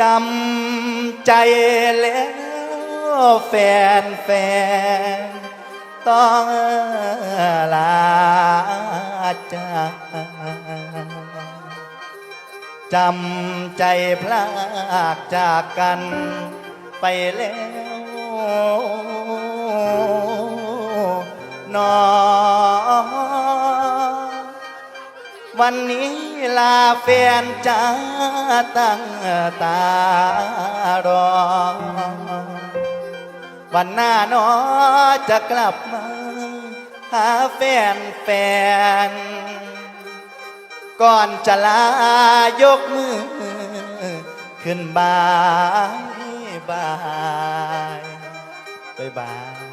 จำใจแล้วแฟนแฟนต้องลาจากจำใจพลากจากกันไปแล้วนอ วันนี้ลาแฟนจ้าตั้งตารอ วันหน้าน้อจะกลับมาหาแฟนแฟน ก่อนจะลายกมือ ขึ้นบายบายบายบาย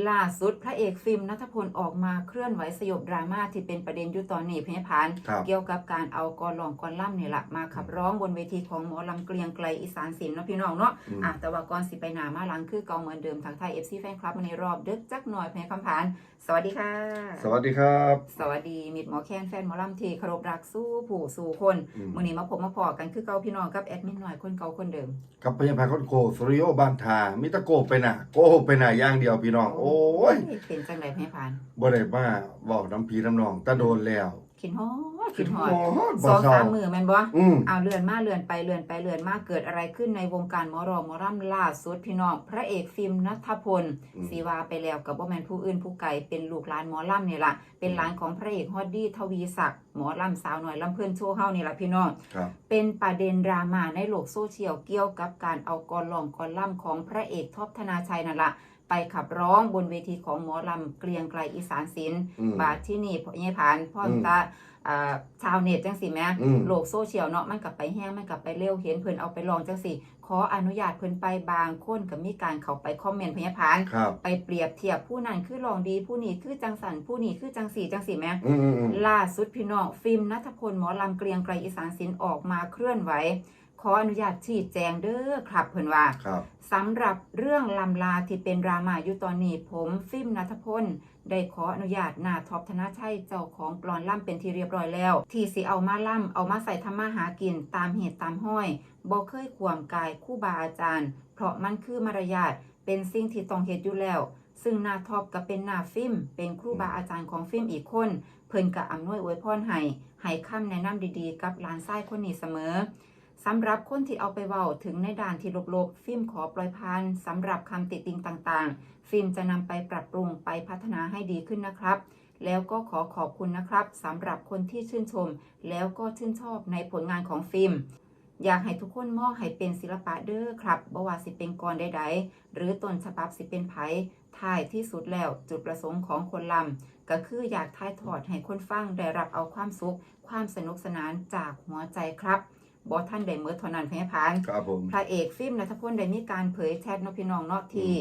ล่าสุดพระเอกฟิล์มนัทพลออกมาเคลื่อนไหวสยบดราม่าที่เป็นประเด็นอยู่ตอนนี้พยพานครับเกี่ยวกับการเอากอลองกอล่ำเนี่ยแหละมาขับร้องบนเวทีของหมอลำเกลียงไกลอีสานศิลป์เนาะพี่น้องเนาะอืมอะแต่ว่าก่อนสิไปหนามาหลังคือเกาเหมือนเดิมทางไทยเอฟซีแฟนคลับมาในรอบดึกจักหน่อยพยคำผาน สวัสดีค่ะ สวัสดีครับ สวัสดีมิดหมอแคนแฟนหมอลำที่เคารพรักสู้ผู้สู่คนอืมมื้อนี้มาพบมาพอกันคือเก่าพี่น้องกับแอดมินหน่อยคนเก่าคนเดิมกับพยาพาคนโคสริโอบ้านทามิตะโกไปน่ะโกไปน่ะอย่างเดียวพี่น้องโอ้ยเป็นจังไดพยพานบ่ได้มาบอกน้ำพีน้ำนองตะโดนแล้วคิดฮอดคิดฮอดดสบ่องเศร้าสามมือแม่นบ่อืมเอาเลื่อนมาเลื่อนไปเลื่อนไปเลื่อนมาเกิดอะไรขึ้นในวงการหมอรองหมอร่ำล่าสุดพี่น้องพระเอกฟิล์มนัทพลอืมสีวาไปแล้วกับบ่แมนผู้อื่นผู้ไกลเป็นลูกหลานหมอล่ำนี่ล่ะเป็นหลานของพระเอกฮอดดี้ทวีศักดิ์หมอล่ำสาวหน่อยลำเพื่อนโชว์เฮานี่ล่ะพี่น้องครับเป็นประเด็นดราม่าในโลกโซเชียลเกี่ยวกับการเอากอลองกอล่ำของพระเอกท็อปธนาชัยนั่นละ ไปขับร้องบนเวทีของหมอลำเกรียงไกลอีสานศิลป์อืม บาทที่นี่พ่อใหญ่ผานพ่ออมตาอ่าชาวเน็ตจังสิแหม่อืม โลกโซเชียลเนาะมันกลับไปแห้งมันกลับไปเร็วเห็นเพิ่นเอาไปลองจังสิขออนุญาตเพิ่นไปบางคนก็มีการเข้าไปคอมเมนต์พยาพาน ครับ ไปเปรียบเทียบผู้นั้นคือลองดีผู้นี้คือจังสันผู้นี้คือจังสีจังสีแหม่อืมอืมอืม ล่าสุดพี่น้องฟิล์มนัทพลหมอลำเกรียงไกรอีสานศิลป์ออกมาเคลื่อนไหว ขออนุญาตชี้แจงเด้อครับเพิ่นว่าครับ สำหรับเรื่องลำลาที่เป็นดราม่าอยู่ตอนนี้ผมฟิล์มนัทพลได้ขออนุญาตหนาท็อปธนาชัยเจ้าของกลอนล่ำเป็นที่เรียบร้อยแล้ว ที่สิเอามาล่ำเอามาใส่ธรรมาหากินตามเหตุตามห้อยบ่เคยขวมกายคู่บาอาจารย์ เพราะมันคือมารยาทเป็นสิ่งที่ต้องเหตุอยู่แล้ว ซึ่งหนาท็อปก็เป็นหนาฟิล์มเป็นครูบาอาจารย์ของฟิล์มอีกคน เพิ่นก็อำนวยอวยพรให้ให้คำแนะนำดีๆ กับหลานชายคนนี้เสมอ สำหรับคนที่เอาไปเว้าถึงในด้านที่ลบๆ ฟิล์มขอปล่อยผ่านสำหรับคำติติงต่างๆ ฟิล์มจะนำไปปรับปรุงไปพัฒนาให้ดีขึ้นนะครับ แล้วก็ขอขอบคุณนะครับสำหรับคนที่ชื่นชม แล้วก็ชื่นชอบในผลงานของฟิล์มอยากให้ทุกคนมองให้เป็นศิลปะเด้อครับบ่ว่าสิเป็นกรใดๆ หรือต้นฉบับสิเป็นไผท้ายที่สุดแล้วจุดประสงค์ของคนลำก็คืออยากถ่ายทอดให้คนฟังได้รับเอาความสุข ความสนุกสนานจากหัวใจครับ บอท่านได้เมื่อเท่านั้นพยาพานครับผมพระเอกฟิล์มนัทพลได้มีการเผยแชทเนาะพี่น้องเนาะที่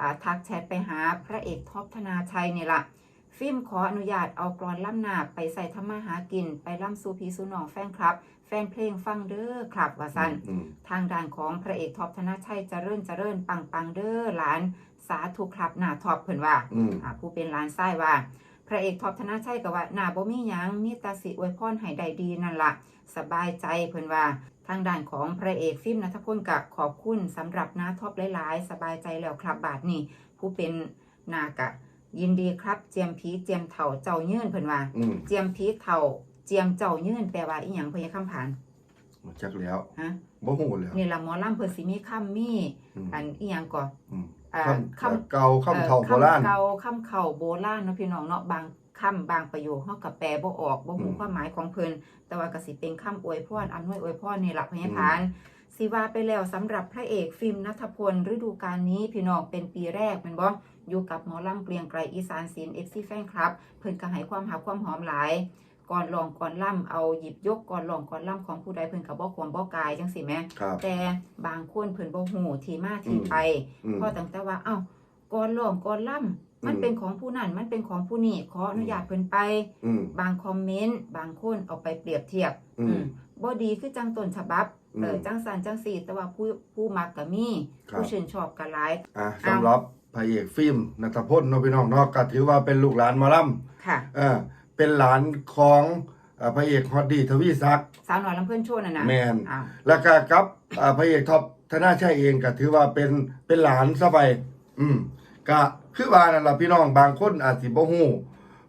อ่าทักแชทไปหาพระเอกท็อปธนาชัยนี่ล่ะฟิล์มขออนุญาตเอากรอนล่ำนาไปใส่ธรรมาหากิน ไปล่ำสู่พีสู่น้องแฟนคลับ แฟนเพลงฟังเด้อครับว่าสันอืมทางด้านของพระเอกท็อปธนาชัยเจริญเจริญปังปังเด้อหลานสาธุครับหน้าท็อปเพิ่นว่าอืมอ่าผู้เป็นหลานไส้ว่า พระเอกท็อปธนาชัยก็ว่าหน้าบ่มีหยังมีแตาสิอวยพรให้ได้ดีนั่นล่ะสบายใจเพิ่นว่าทางด้านของพระเอกฟิล์มนัทพลก็ขอบคุณสำหรับหน้าท็อปหลายๆ สบายใจแล้วครับบาทนี่ผู้เป็นนากะ ยินดีครับเจียมผีเจียมเถ่าเจ้ายื่นเพิ่นว่า อืมเจียมผีเถ่าเจียมเจ้ายื่นแปลว่าอีหยังเพิ่นยังคำผ่านจักแล้วฮะบ่ฮู้แล้วนี่ล่ะหมอลำเพิ่นสิมีคำมีอืมอันอีหยังก่อนอืมอ่า คำคำเก่าคำเฒ่าโบราณคำเก่าคำเข่าโบราณเนาะพี่น้องเนาะบางคำบางประโยคเฮากับแปลบ่ออกบ่ฮู้อืมความหมายของเพิ่นแต่ว่าก็สิเป็นคำอวยพรอำนวยอวยพรนี่ล่ะพญาพานสิว่าไปแล้วสำหรับพระเอกฟิล์มนัทพลฤดูกาลนี้พี่น้องเป็นปีแรกแม่นบ่อยู่กับหมอลำเกรียงไกรอีสานศิลป์ FC แฟนคลับ เพิ่นก็ให้ความหักความหอมหลาย ก่อนลองก่อนล่ำเอาหยิบยกก่อนลองก่อนล่ำของผู้ใดเพิ่นก็บ่ควรบ่กายจังซี่แหมครับแต่บางคนเพิ่นบ่ฮู้ที่มาที่ไปอืมพอตั้งแต่ว่าเอ้าก่อนร้องก่อนล่ำมันอืมเป็นของผู้นั้นมันเป็นของผู้นี้ขออนุญาตเพิ่นไปอืมบางคอมเมนต์บางคนเอาไปเปรียบเทียบอืมอืมบ่ดีคือจังต้นฉบับอืมเออจังสันจังสีแต่ว่าผู้ผู้มักก็มีครับผู้ชื่นชอบก็หลายอะเอาสำหรับพระเอกฟิล์มนัทพลเนาะพี่น้องเนาะก็ถือว่าเป็นลูกหลานหมอลำค่ะเออ เป็นหลานของอ่าพระเอกฮอดดีทวีศักดิ์สาวหน่อยลำเพื่อนโชว์น่ะนะแม่นอ้าวแล้วก็กับอ่าพระเอกท็อปธนาชัยเองก็ถือว่าเป็นเป็นหลานซะไปอืมก็คือว่านั่นล่ะพี่น้องบางคนอาจสิบ่ฮู้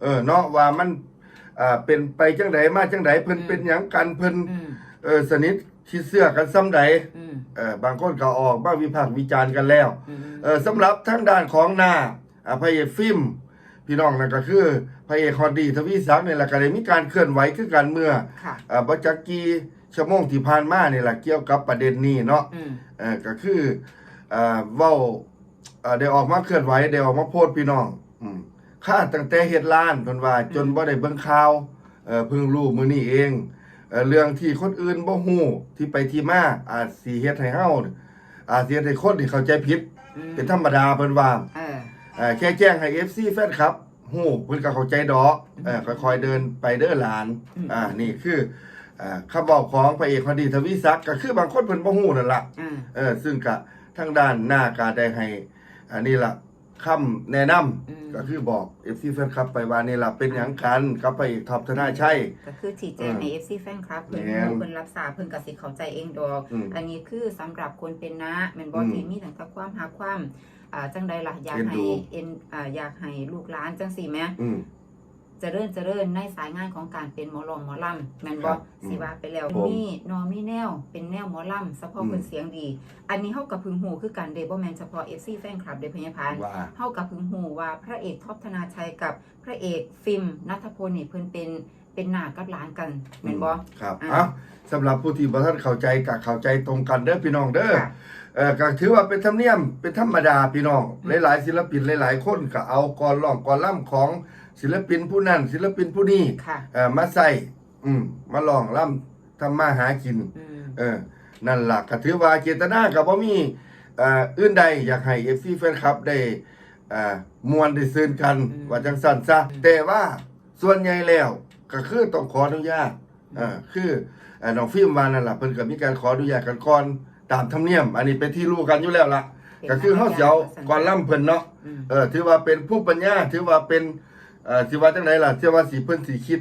เออเนาะว่ามันอ่าเป็นไปจังไดมาจังไดเพิ่นเป็นหยังกันเพิ่นอืมเออสนิทคิดเสื้อกันซ้ำใด อืมเออบางคนก็ออกมาวิพากษ์วิจารณ์กันแล้วอืมเออสำหรับทางด้านของหน้าอ่าพระเอกฟิล์ม พี่น้องนั่นก็คือพระเอกฮอดดีทวีศักดิ์นี่แหละก็ได้มีการเคลื่อนไหวคือกันเมื่อค่ะอ่าบจักกี่ชั่วโมงที่ผ่านมานี่แหละเกี่ยวกับประเด็นนี้เนาะอืม เออก็คืออ่าเว้าอ่าได้ออกมาเคลื่อนไหวได้ออกมาโพสต์พี่น้องอืมค่าตั้งแต่เฮ็ดร้านเพิ่นว่าจนบ่ได้เบิ่งข่าวเออเพิ่งรู้มื้อนี้เองเออเรื่องที่คนอื่นบ่ฮู้ที่ไปที่มาอาจสิเฮ็ดให้เฮาอาจสิเฮ็ดให้คนที่เข้าใจผิดอืมเป็นธรรมดาเพิ่นว่าเออ เอ่อแค่แจ้งให้ FC แฟนครับฮู้เพิ่นก็เข้าใจดอกเออค่อยๆเดินไปเด้อหลานอืมอ่านี่คืออ่าคำบอกของพระเอกพอดีทวีศักดิ์ก็คือบางคนเพิ่นบ่ฮู้นั่นล่ะ อืม เออซึ่งก็ทางด้านหน้าก็ได้ให้อันนี้ล่ะ คำแนะนำอืมก็คือบอก FC แฟนครับไปว่านี่ล่ะเป็นหยังกันกับพระเอกท็อปธนาชัย ก็คือชี้แจงใน FC แฟนคลับเพิ่นแม่นรู้เพิ่นรับทราบเพิ่นก็สิเข้าใจเองดอก อืมอันนี้คือสำหรับคนเป็นน้าแม่นบ่อืมที่มีตั้งแต่ความหาความอ่าจังใดล่ะอยากเอ็นให้ดู เอ็นอ่าอยากให้ลูกหลานจังซี่แหม อืม เจริญเจริญในสายงานของการเป็นหมอรองหมอลำแม่นคบ่รับสิว่าไปแล้วผมมีนอมีแนว เป็นแนวหมอลำเฉพาะอืมเพิ่นเสียงดี อันนี้เฮากับพึงหูคือกันเด้บ่แม่นเฉพาะ FC แฟนคลับเด้พญาพานว่าเฮากับพึงหูว่าพระเอกท็อปธนาชัยกับพระเอกฟิล์มนัทพลนี่เพิ่นเป็นเป็นหน้ากับหลานกันแม่นบ่ครับอ่าเอ้าสำหรับผู้ที่บ่ทันเข้าใจก็เข้าใจตรงกันเด้อพี่น้องเด้อค่ะเออก็ถือว่าเป็นธรรมเนียมเป็นธรรมดาพี่น้อง หลายๆศิลปินหลายๆคนก็เอากรร้องกรล่ำของ ศิลปินผู้นั้นศิลปินผู้นี้ค่ะเออมาใส่อืมมาร้องล่ำทำมาหากิน อืมเออ นั่นล่ะก็ถือว่าเจตนาก็บ่มีเอ่ออื่นใดอยากให้ FC แฟนคลับได้เอ่อมวนได้ซื่นกัน ว่าจังซั่นซะแต่ว่าส่วนใหญ่แล้วก็คือต้องขออนุญาตเออคือเอ่อน้องฟิล์มว่านั่นล่ะเพิ่นก็มีการขออนุญาตกันก่อนตามธรรมเนียม อันนี้เป็นที่รู้กันอยู่แล้วล่ะ ก็คือเฮาสิเอาก่อนล่ำเพิ่นเนาะ อืม เออถือว่าเป็นผู้ปัญญาถือว่าเป็น เอ่อสิว่าจังไดล่ะเชื่อว่าสิเพิ่นสิคิด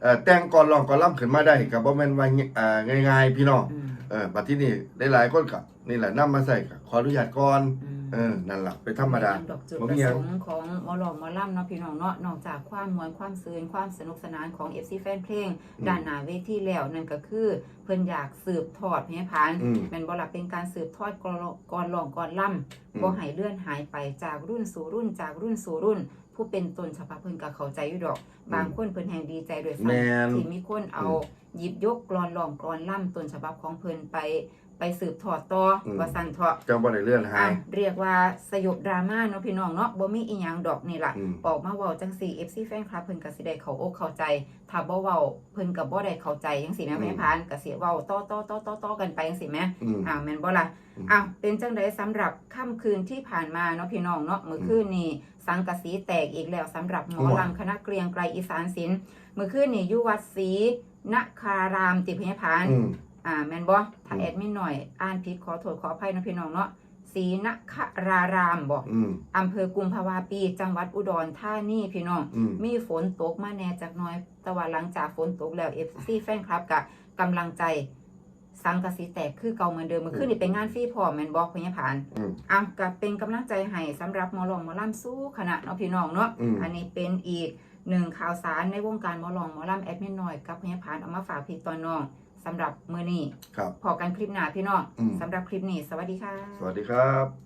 เอ่อแต่งก่อนร้องก่อนล่ำขึ้นมาได้ก็บ่แม่นว่าเอ่อง่ายๆพี่น้อง อืม ออบัดที่นี่หลายๆคนก็นี่แหละนำมาใส่ก็ขออนุญาตก่อนอืม เออนั่นล่ะเป็นธรรมดาดอกจุดบ่ปมีระหยัสงงค์ของหมอหลอกหมอล่ำเนาะพี่น้องเนาะนอกจากความมวลความซื่นความสนุกสนานของ FC แฟนเพลง อืมด้านหน้าเวทีแล้วนั่นก็คือ เพิ่นอยากสืบทอดพญาพานอืมแม่นบ่ล่ะเป็นการสืบทอดก่อนก่อนร้องก่อนล่อืมำบ่ให้เลื่อนหายไปจากรุ่นสู่รุ่นจากรุ่นสู่รุ่น ผู้เป็นต้นฉบับเพิ่นก็เข้าใจอยู่ดอก บางคนเพิ่นแฮงดีใจด้วยแม่นซ้ำที่มีคนเอา หยิบยกกลอนร้องกลอนล่ำต้นฉบับของเพิ่นไปไปสืบทอดต่ออม ว่าซั่นเถาะจังบ่ได้เลื่อนหาอะย เรียกว่าสยบดราม่าเนาะพี่น้องเนาะบ่มีอีหยังดอกนี่ล่ะอืมออกมาเว้าจังซี่ FC แฟนคลับเพิ่นก็สิได้เข้าอกเข้าใจ ถ้าบ่เว้าเพิ่นก็บ่ได้เข้าใจจังซี่แม่อืมแม่พานก็สิเว้าต่อต่อต่อต่อต่อกันไปจังซี่แม่อืมอ้าวแม่นบ่ล่ะอืม อ้าวเป็นจังไดสำหรับค่ำคืนที่ผ่านมาเนาะพี่น้องเนาะมื้อคืนนี้สังกะสีแตกอีกแล้วสำหรับหมอลำคณะเกรียงไกรอีสานศิลป์มื้อคืนนี้อยู่วัดศรี นคารามติพยาพานอืมอ่าแม่นบ่ถ้าอืมแอดมินหน่อย อ่านผิดขอโทษขออภัยนะพี่น้องเนาะศรีนครารามบ่อืมอำเภอกุมภาวาปี จังหวัดอุดรธานีพี่น้องอืมมีฝนตกมาแน่จากหน้อยแต่ว่าหลังจากฝนตกแล้ว FC แฟนคลับกะกำลังใจสังกะสีแตกคือเก่าเหมือนเดิมเมื่อคืนนี่เป็นงานฟรีพร้อมแม่นบ่พญาผานอืมอะก็เป็นกำลังใจให้สำหรับหมอลองหมอลำสู้คณะเนาะพี่น้องเนาะอืมอันนี้เป็นอีก หนึ่งข่าวสารในวงการหมอลองหมอลำแอดมินหน่อยกับพญาผานเอามาฝากพี่ตอนน้องสำหรับมื้อนี้ครับ พอกันคลิปหน้าพี่น้องอืม สำหรับคลิปนี้ สวัสดีค่ะ สวัสดีครับ